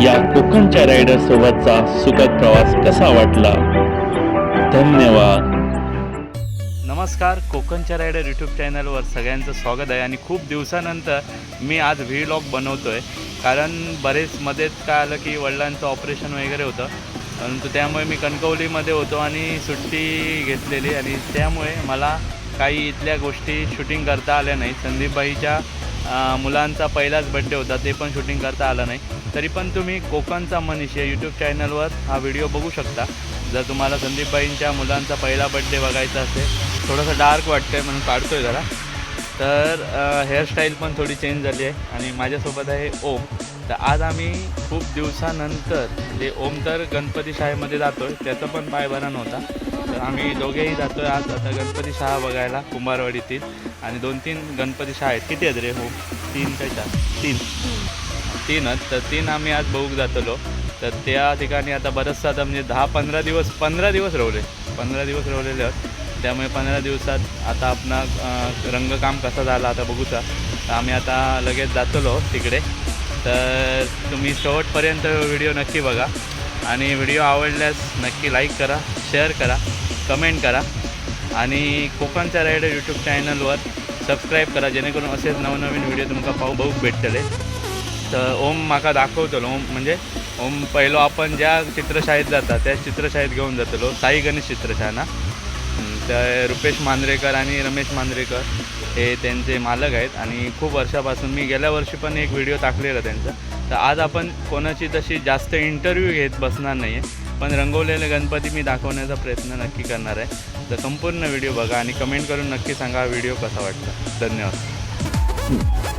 या कोकणच्या रायडर सोबतचा सुखद प्रवास कसा वाटला? धन्यवाद. नमस्कार कोकणच्या रायडर यूट्यूब चॅनलवर सगळ्यांचं स्वागत आहे आणि खूप दिवसानंतर मी आज व्हिलॉग बनवतो आहे कारण बरेच मध्येच काय आलं की वडिलांचं ऑपरेशन वगैरे होतं. परंतु त्यामुळे मी कणकवलीमध्ये होतो आणि सुट्टी घेतलेली आणि त्यामुळे मला काही इथल्या गोष्टी शूटिंग करता आल्या नाही. संदीपबाईच्या मुलांचा पहिलाच बड्डे होता ते पण शूटिंग करता आलं नाही. तरी पण तुम्ही कोकणचा मनीष या यूट्यूब चॅनलवर हा व्हिडिओ बघू शकता. जर तुम्हाला संदीपबाईंच्या मुलांचा पहिला बड्डे बघायचा असेल थोडंसं डार्क वाटतं आहे म्हणून काढतो आहे जरा. तर हेअरस्टाईल पण थोडी चेंज झाली आहे आणि माझ्यासोबत आहे ओम. तर आज आम्ही खूप दिवसानंतर म्हणजे ओम तर गणपती शाळेमध्ये जातो आहे त्याचा पण पायभरा नव्हता. तर आम्ही दोघेही जातो आहे आज आता गणपती शाळा बघायला कुंभारवाडीतील. आणि दोन तीन गणपती शाळा आहेत किती आहेत रे हो? तीन काय चार? तीन. तीनच तर तीन आम्ही आज बघूक जातलो. तर त्या ठिकाणी आता बरंचसं आता म्हणजे दहा पंधरा दिवस पंधरा दिवस रवले. पंधरा दिवस रवलेले आहेत. त्यामुळे पंधरा दिवसात आता आपणा रंगकाम कसा झाला आता बघूचा तर आम्ही आता लगेच जातलो तिकडे. तर तुम्ही शेवटपर्यंत व्हिडिओ नक्की बघा. आणि व्हिडिओ आवडल्यास नक्की लाईक करा शेअर करा कमेंट करा. आणि कोकणच्या रायडर यूट्यूब चॅनलवर सबस्क्राईब करा जेणेकरून असेच नवनवीन व्हिडिओ तुमका पाहू बघूक भेटतले. तर ओम म्हाका दाखवतलो. ओम म्हणजे ओम पहिलो आपण ज्या चित्रशाळेत जाता त्या चित्रशाळेत घेऊन जातलो. साई गणेश चित्रशाळा. ना तर रुपेश मांद्रेकर आणि रमेश मांद्रेकर हे त्यांचे मालक आहेत. आणि खूप वर्षापासून मी गेल्या वर्षी पण एक व्हिडिओ टाकलेला त्यांचा. तर आज आपण कोणाची तशी जास्त इंटरव्ह्यू घेत बसणार नाही आहे पण रंगवलेले गणपती मी दाखवण्याचा प्रयत्न नक्की करणार आहे. तर संपूर्ण व्हिडिओ बघा आणि कमेंट करून नक्की सांगा व्हिडिओ कसा वाटला. धन्यवाद.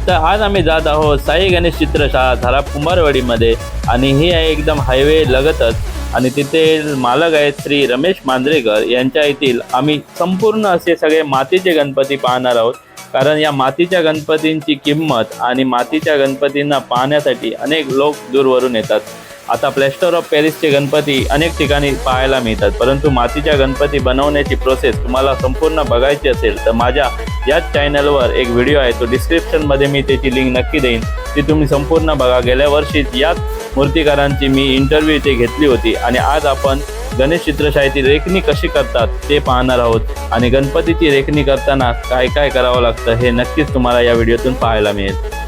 तर आज आम्ही जात आहोत साई गणेश चित्रशाळा धारा कुंभारवाडीमध्ये आणि ही आहे एकदम हायवे लगतच. आणि तिथे मालक आहेत श्री रमेश मांजरेकर. यांच्या येथील आम्ही संपूर्ण असे सगळे मातीचे गणपती पाहणार आहोत. कारण या मातीच्या गणपतींची किंमत आणि मातीच्या गणपतींना पाहण्यासाठी अनेक लोक दूरवरून येतात. आता प्लॅस्टर ऑफ पॅरिसचे गणपती अनेक ठिकाणी पाहायला मिळतात. परंतु मातीच्या गणपती बनवण्याची प्रोसेस तुम्हाला संपूर्ण बघायची असेल तर माझ्या याच चॅनलवर एक व्हिडिओ आहे. तो डिस्क्रिप्शनमध्ये मी त्याची लिंक नक्की देईन. ती तुम्ही संपूर्ण बघा. गेल्या वर्षीच याच मूर्तिकारांची मी इंटरव्ह्यू इथे घेतली होती आणि आज आपण गणेश चित्रशाळेची रेखणी कशी करतात ते पाहणार आहोत. आणि गणपतीची रेखणी करताना काय काय करावं लागतं हे नक्कीच तुम्हाला या व्हिडिओतून पाहायला मिळेल.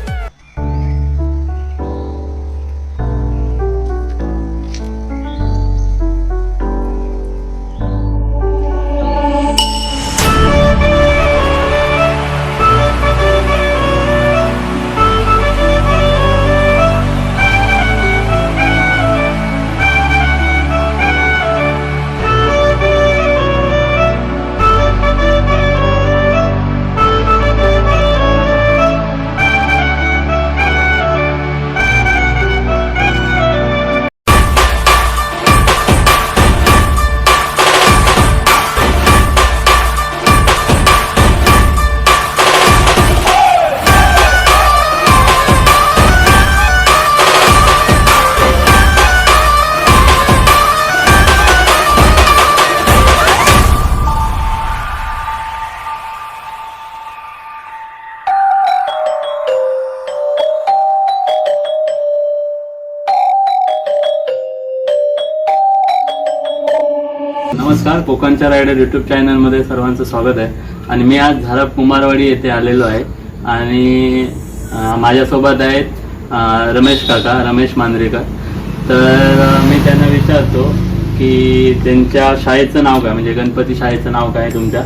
नमस्कार कोकणच्या रायडर युट्यूब चॅनलमध्ये सर्वांचं स्वागत आहे. आणि मी आज झारप कुमारवाडी येथे आलेलो आहे. आणि माझ्यासोबत आहेत रमेश काका रमेश मांजरेकर तर मी त्यांना विचारतो की त्यांच्या शाळेचं नाव काय? म्हणजे गणपती शाळेचं नाव काय तुमच्या?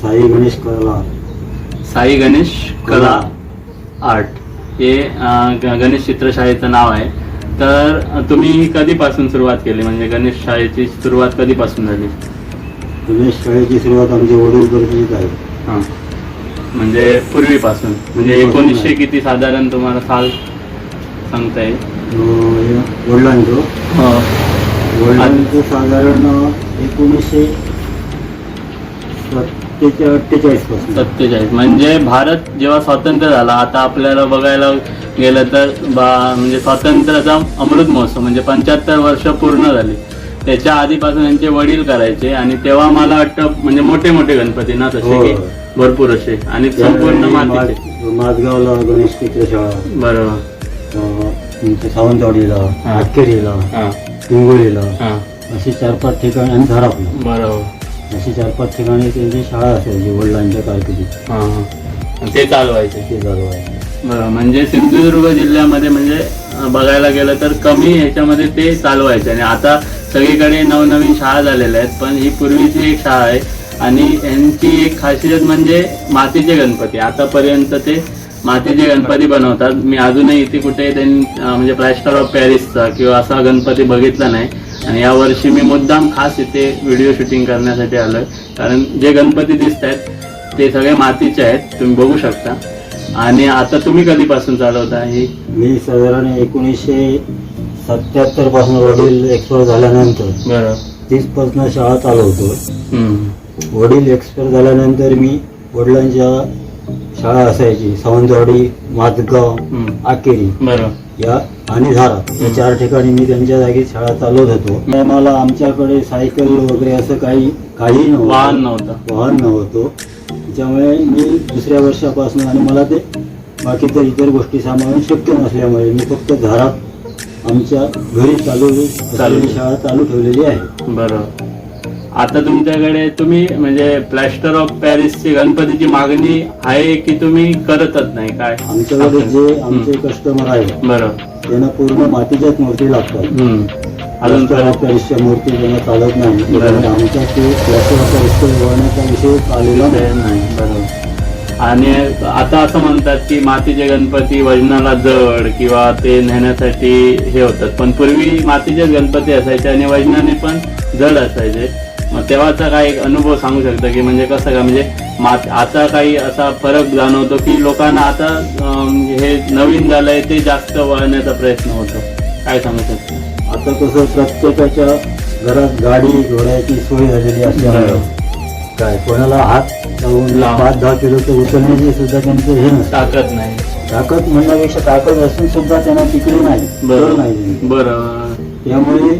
साई गणेश कला साई गणेश कला आर्ट. हे गणेश चित्रशाळेचं नाव आहे. तर तुम्ही कधीपासून सुरुवात केली? म्हणजे गणेश शाळेची सुरुवात कधीपासून झाली? गणेश शाळेची सुरुवात आमचे वडील करतीच आहे. हां. म्हणजे पूर्वीपासून. म्हणजे एकोणीसशे किती साधारण तुम्हाला साल सांगता येईल? वडिलांचं. हो. वडिलांचं साधारण एकोणीसशे अठ्ठेचाळीसपासून सत्तेचाळीस. म्हणजे भारत जेव्हा स्वातंत्र्य झाला आता आपल्याला बघायला गेलं तर बा म्हणजे स्वातंत्र्याचा अमृत महोत्सव म्हणजे पंच्याहत्तर वर्ष पूर्ण झाली. त्याच्या आधीपासून यांचे वडील करायचे आणि तेव्हा मला वाटतं म्हणजे मोठे मोठे गणपती ना तसे हो. की भरपूर असे आणि संपूर्ण मातीचे. माझगावला गणेश चित्रशाळा बरोबर. अं, तुमच्या सावंतवाडीला. अटकेरीला हा. हिंगोलीला हा. अशी चार पाच ठिकाणी आणि धारापला बरोबर. अशी चार पाच ठिकाणी त्यांची शाळा असायची वडिलांच्या कारकिर्दीत हा हा. ते चालवायचे. ते चालू आहे बरं म्हणजे सिंधुदुर्ग जिल्ह्यामध्ये म्हणजे बघायला गेलं तर कमी ह्याच्यामध्ये ते चालवायचे. आणि आता सगळीकडे नवनवीन शाळा झालेल्या आहेत पण ही पूर्वीची एक शाळा आहे. आणि यांची एक खासियत म्हणजे मातीचे गणपती. आतापर्यंत ते मातीचे गणपती बनवतात. मी अजूनही इथे कुठे त्यांनी म्हणजे प्लॅस्टर ऑफ पॅरिसचा किंवा असा गणपती बघितला नाही. आणि यावर्षी मी मुद्दाम खास इथे व्हिडिओ शूटिंग करण्यासाठी आलोय. कारण जे गणपती दिसत आहेत ते सगळे मातीचे आहेत. तुम्ही बघू शकता. आणि आता तुम्ही कधीपासून चालवता ही मी साधारण एकोणीसशे सत्याहत्तरपासून वडील एक्सपायर झाल्यानंतर बरं. तीसपासून शाळा चालवतो. वडील एक्सपायर झाल्यानंतर मी वडिलांच्या शाळा असायची. सावंतवाडी माजगाव हम्म. आकेरी या आणि धारा या चार ठिकाणी मी त्यांच्या जागी शाळा चालवत होतो. मला आमच्याकडे सायकल वगैरे असं काही काही वाहन नव्हतं. वाहन नव्हतं. त्याच्यामुळे मी दुसऱ्या वर्षापासून आणि मला ते बाकीच्या इतर गोष्टी सांभाळून शक्य नसल्यामुळे मी फक्त घरात आमच्या घरी चालू असलेली शाळा चालू ठेवलेली आहे. बरं आता तुमच्याकडे तुम्ही म्हणजे प्लॅस्टर ऑफ पॅरिसची गणपतीची मागणी आहे की तुम्ही करतच नाही? काय? आमच्याकडे जे आमचे कस्टमर आहे बरं त्यांना पूर्ण मातीच्याच मूर्ती लागतात. अजून मूर्ती त्यांना चालत नाही. त्यामुळे आमच्या ते वळण्याचा विषय आलेला नाही. बरोबर. आणि आता असं म्हणतात की मातीचे गणपती वजनाला जड किंवा ते नेण्यासाठी हे होतात. पण पूर्वी मातीचेच गणपती असायचे आणि वजनाने पण जड असायचे. मग तेव्हाचा काही एक अनुभव सांगू शकता की म्हणजे कसं का म्हणजे मात आता काही असा फरक जाणवतो की लोकांना आता हे नवीन झालंय ते जास्त वळण्याचा प्रयत्न होतो. काय सांगू शकता आता कसं प्रत्येकाच्या घरात गाडी घोड्याची सोय झालेली असल्यामुळे काय कोणाला हात लावून. पाच दहा किलोचं उचलण्याची सुद्धा त्यांचं हे नसतं. ताकद नाही. ताकद म्हणण्यापेक्षा ताकद असून सुद्धा त्यांना तिकडे नाही जड नाही बरं. त्यामुळे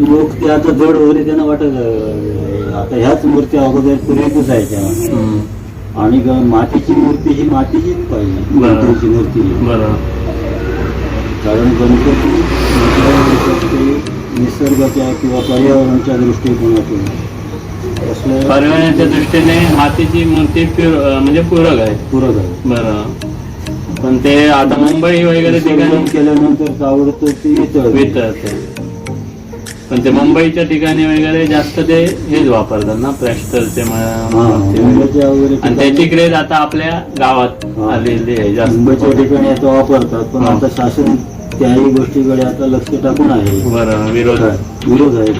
लोक ते आता जड वगैरे त्यांना वाटत आता ह्याच मूर्त्या अगोदर पूर्वीच जायच्या. आणि मातीची मूर्ती ही मातीचीच पाहिजे. मातीची मूर्ती बरं. कारण गणपती ते निसर्गाच्या किंवा पर्यावरणाच्या दृष्टिकोनातून पर्यावरणाच्या दृष्टीने मातीची मूर्ती म्हणजे पूरक आहे. पूरक आहे. बरं. पण ते आता मुंबई वगैरे ठिकाणी केल्यानंतर ताबडतोब ते. वितळते पण ते मुंबईच्या ठिकाणी वगैरे जास्त ते हेच वापरतात ना प्लॅस्टरचे आणि त्याची क्रेज आता आपल्या गावात. आलेली आहे मुंबईच्या ठिकाणी आता वापरतात पण. आता शासन त्याही गोष्टीकडे आता लक्ष टाकून आहे. बरं विरोध. विरोध आहे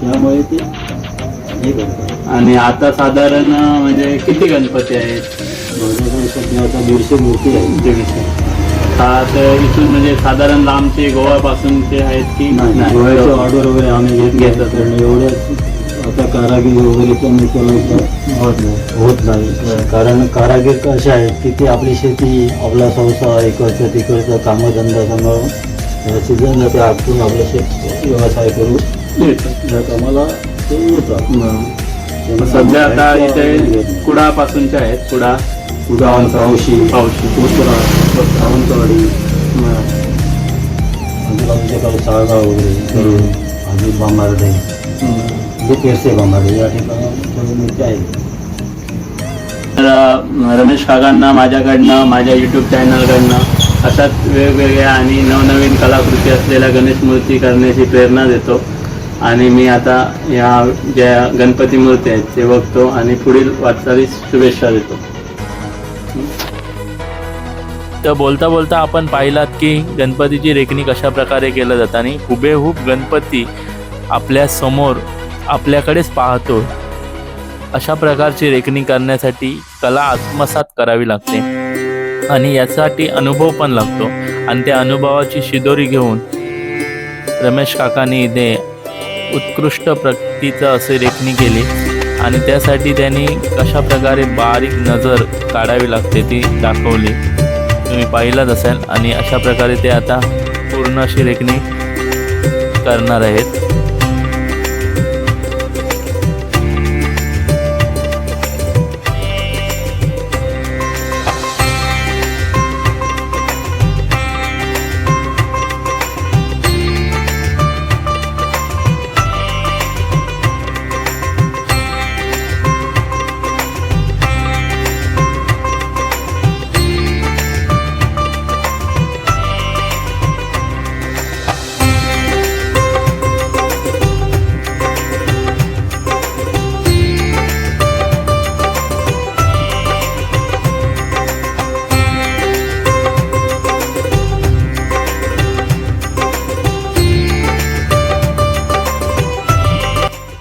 त्यामुळे ते हे करतात. आणि आता साधारण म्हणजे किती गणपती आहेत? माझ्याकडे सध्या आता दीडशे मूर्ती आहे दीडशे. हा तर इथून म्हणजे साधारण लांबचे गोवापासून ते आहेत की नाही डोळ्याचे ऑर्डर वगैरे आम्ही घेत कारण एवढ्या आता कारागीर वगैरे पण उपलब्ध होत नाही होत नाही. कारण कारागीर कसे आहेत की ते आपली शेती आपला संसार इकडचं तिकडचं कामधंदा सांभाळून सीझन जाते आखून आपलं शेत व्यवसाय करू कामाला ते येतात. त्यामुळे सध्या आता इथे घेत नाही. कुडापासूनचे आहेत. कुडा उदाहरण पावशी पावशी कोसरा सावंतवाडी अजून आमच्याकडे साळगाव वगैरे. अजून बांबार्डे. या ठिकाणी तर रमेश काकांना माझ्याकडनं माझ्या यूट्यूब चॅनलकडनं अशाच वेगवेगळ्या आणि नवनवीन कलाकृती असलेल्या गणेश मूर्ती करण्याची प्रेरणा देतो. आणि मी आता या ज्या गणपती मूर्ती आहेत ते बघतो आणि पुढील वाटचालीस शुभेच्छा देतो. तर बोलता बोलता आपण पाहिलात की गणपतीची रेखणी कशा प्रकारे केलं जातं आणि हुबेहूब गणपती आपल्यासमोर आपल्याकडेच पाहतो. अशा प्रकारची रेखणी करण्यासाठी कला आत्मसात करावी लागते. आणि यासाठी अनुभव पण लागतो. आणि त्या अनुभवाची शिदोरी घेऊन रमेश काकांनी इथे उत्कृष्ट प्रतीचं असे रेखणी केली. आणि त्यासाठी त्यांनी कशा प्रकारे बारीक नजर काढावी लागते ती दाखवली. तुम्ही पाहिलाच असेल. आणि अशा प्रकारे ते आता पूर्ण अशी रेखणी करणार आहेत.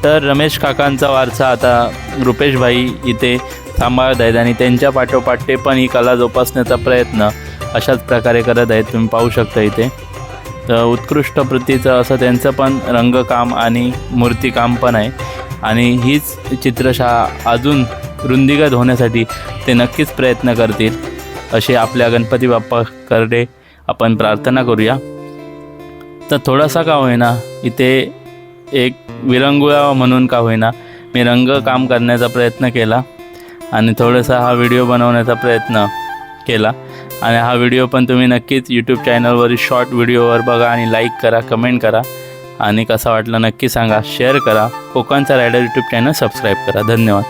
तर रमेश काकांचा वारसा आता रुपेशभाई इथे सांभाळत आहेत आणि त्यांच्या पाठोपाठ ते पण ही कला जोपासण्याचा प्रयत्न अशाच प्रकारे करत आहेत. तुम्ही पाहू शकता इथे. तर उत्कृष्ट प्रतीचं असं त्यांचं पण रंगकाम आणि मूर्तिकाम पण आहे. आणि हीच चित्रशाळा अजून रुंदीगत होण्यासाठी ते नक्कीच प्रयत्न करतील असे आपल्या गणपती बाप्पा करडे आपण प्रार्थना करूया. तर थोडासा का होईना इथे एक विरंगुळा म्हणून का होईना. मी रंग काम करण्याचा प्रयत्न केला आणि थोडासा हा व्हिडिओ बनवण्याचा प्रयत्न केला. आणि हा व्हिडिओ पण तुम्ही नक्कीच यूट्यूब चॅनलवरील शॉर्ट व्हिडिओवर बघा आणि लाईक करा कमेंट करा. आणि कसा वाटला नक्की सांगा शेअर करा. कोकणचा रायडर यूट्यूब चॅनल सबस्क्राईब करा. धन्यवाद.